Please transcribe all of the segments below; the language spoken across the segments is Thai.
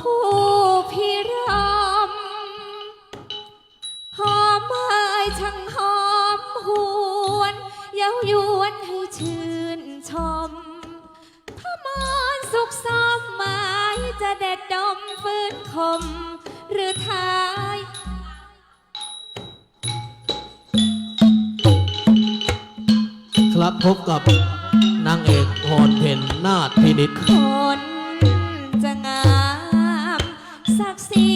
คู่พิรำหอมเอ่ยช่างหอมหวนเย้ายวนให้ชื่นชมพมอนสุขซอมหมายจะเด็ดดมฟื้นคม หรือทายครับพบกับนางเอกพรเพนนาฏพินิจ ศักดิ์ศรี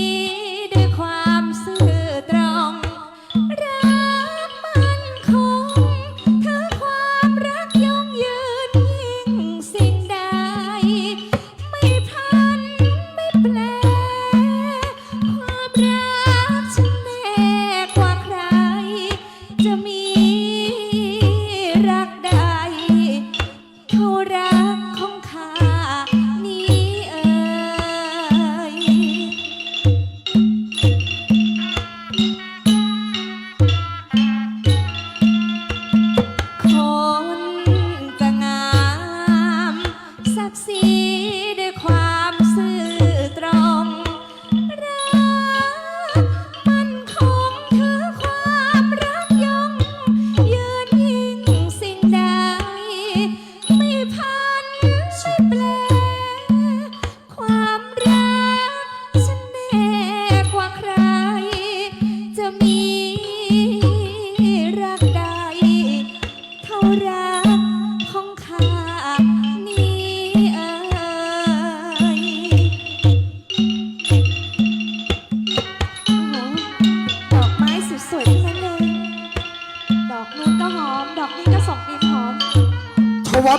นู้นก็หอม ดอกนี้ก็ส่งกลิ่นหอม ถวาย